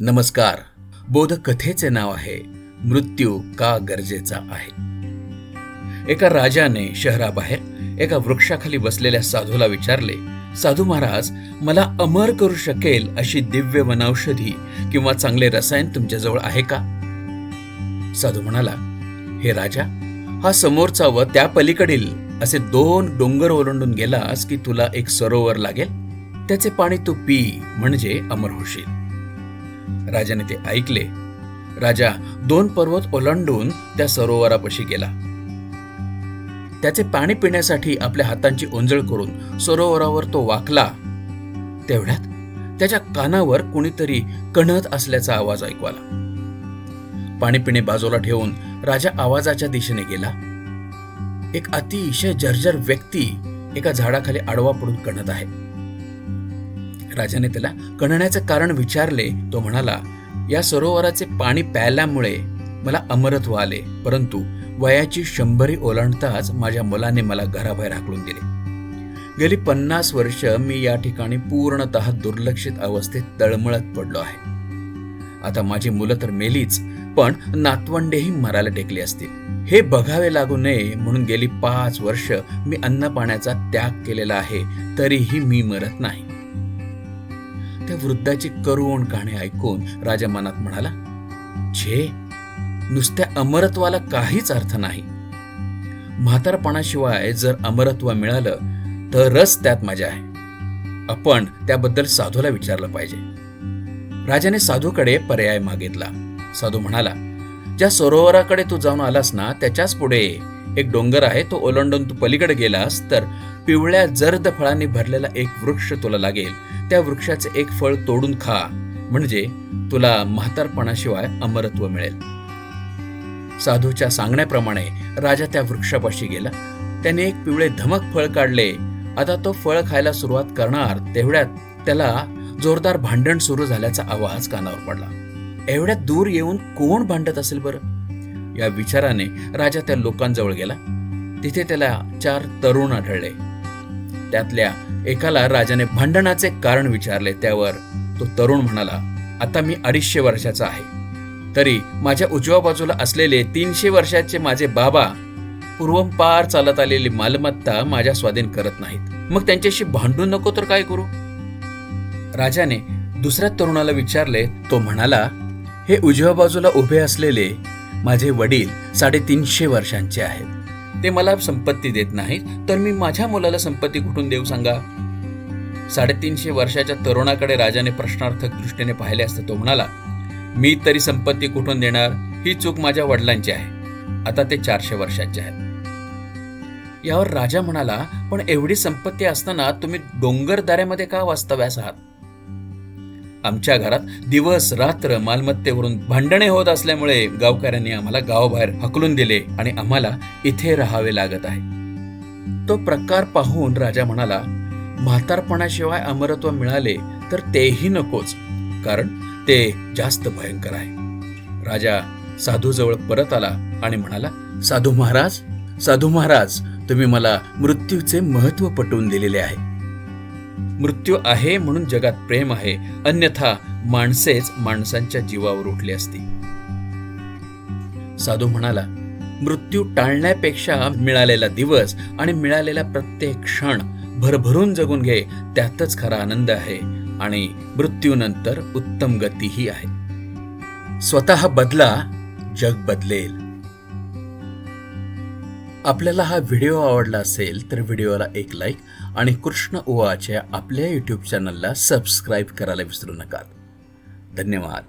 नमस्कार. बोधकथेचे नाव आहे मृत्यू का गरजेचा आहे? एका राजाने शहराबाहेर एका वृक्षाखाली बसलेल्या साधूला विचारले साधू महाराज मला अमर करू शकेल अशी दिव्य वनौषधी किंवा चांगले रसायन तुमच्याजवळ आहे का? साधू म्हणाला हे राजा हा समोरचा व त्या पलीकडील असे दोन डोंगर ओलांडून गेलास की तुला एक सरोवर लागेल? त्याचे पाणी तू पी म्हणजे अमर होशील. राजाने ते ऐकले. राजा दोन पर्वत ओलांडून त्या सरोवरापाशी गेला. त्याचे पाणी पिण्यासाठी आपल्या हातांची ओंजळ करून सरोवरावर तो वाकला. तेवढ्यात त्याच्या कानावर कुणीतरी कणत असल्याचा आवाज ऐकू आला पाणी पिणे बाजूला ठेवून राजा आवाजाच्या दिशेने गेला. एक अतिशय जर्जर व्यक्ती एका झाडाखाली आडवा पडून कणत आहे. राजाने त्याला कणण्याचं कारण विचारले तो म्हणाला या सरोवराचे पाणी प्यायल्यामुळे मला अमरत्व आले परंतु वयाची शंभरी ओलांडताच माझ्या मुलाने मला घराबाहेर हाकलून दिले. गेली पन्नास वर्ष मी या ठिकाणी पूर्णतः दुर्लक्षित अवस्थेत तळमळत पडलो आहे. आता माझी मुलं तर मेलीच पण नातवंडेही मरायला टेकली असतील. हे बघावे लागू नये म्हणून गेली पाच वर्ष मी अन्न पाण्याचा त्याग केलेला आहे तरीही मी मरत नाही. त्या वृद्धाची करुण कहाणी ऐकून राजा मनात म्हणाला छे नुसत्या अमरत्वाला काहीच अर्थ नाही. म्हातारपणाशिवाय जर अमरत्व मिळालं तरच त्यात मजा आहे. आपण त्याबद्दल साधूला विचारलं पाहिजे. राजाने साधूकडे पर्याय मागितला. साधू म्हणाला ज्या सरोवराकडे तू जाऊन आलास ना त्याच्याच पुढे एक डोंगर आहे तो ओलांडून तू पलीकडे गेलास तर पिवळ्या जर्द फळांनी भरलेला एक वृक्ष तुला लागेल. त्या वृक्षाचे एक फळ तोडून खा. म्हणजे तुला म्हातारपणाशिवाय अमरत्व मिळेल. साधूच्या सांगण्याप्रमाणे राजा त्या वृक्षापाशी गेला. त्याने एक पिवळे धमक फळ काढले. आता तो फळ खायला सुरुवात करणार तेवढ्यात त्याला जोरदार भांडण सुरू झाल्याचा आवाज कानावर पडला. एवढ्या दूर येऊन कोण भांडत असेल बरं? या विचाराने राजा त्या लोकांजवळ गेला. तिथे त्याला चार तरुण आढळले. त्यातल्या एकाला राजाने भांडणाचे कारण विचारले. त्यावर तो तरुण म्हणाला आता मी अडीचशे वर्षाचा आहे. तरी माझ्या उजव्या बाजूला असलेले तीनशे वर्षाचे माझे बाबा पूर्वंपार चालत आलेली मालमत्ता माझ्या स्वाधीन करत नाहीत. मग त्यांच्याशी भांडू नको तर काय करू? राजाने दुसऱ्या तरुणाला विचारले. तो म्हणाला हे उजव्या बाजूला उभे असलेले माझे वडील साडेतीनशे वर्षांचे आहेत. ते मला संपत्ती देत नाहीत तर मी माझ्या मुलाला संपत्ती कुठून देऊ सांगा? साडेतीनशे वर्षाच्या तरुणाकडे राजाने प्रश्नार्थक दृष्टीने पाहिले असता तो म्हणाला मी तरी संपत्ती कुठून देणार? ही चूक माझ्या वडिलांची आहे. आता ते चारशे वर्षांचे आहेत. यावर राजा म्हणाला पण एवढी संपत्ती असताना तुम्ही डोंगर दऱ्यामध्ये का वास्तव्यास आहात? आमच्या घरात दिवस रात्र मालमत्तेवरून भांडणे होत असल्यामुळे गावकऱ्यांनी आम्हाला गावाबाहेर हकलून दिले आणि आम्हाला इथे राहावे लागत आहे. तो प्रकार पाहून राजा म्हणाला म्हातारपणाशिवाय अमरत्व मिळाले तर तेही नकोच कारण ते जास्त भयंकर आहे. राजा साधूजवळ परत आला आणि म्हणाला साधू महाराज साधू महाराज तुम्ही मला मृत्यूचे महत्त्व पटवून दिलेले आहे. मृत्यू आहे म्हणून जगात प्रेम आहे. अन्यथा माणसेच माणसांच्या जीवावर उठली असती. साधू म्हणाला मृत्यू टाळण्यापेक्षा मिळालेला दिवस आणि मिळालेला प्रत्येक क्षण भरभरून जगून घे त्यातच खरा आनंद आहे आणि मृत्यूनंतर उत्तम गतीही आहे. स्वतः बदला जग बदलेल. आपल्याला हा व्हिडिओ आवडला असेल तर व्हिडिओला एक लाईक आणि कृष्ण ओवाच्या आपल्या यूट्यूब चॅनलला सबस्क्राईब करायला विसरू नका. धन्यवाद.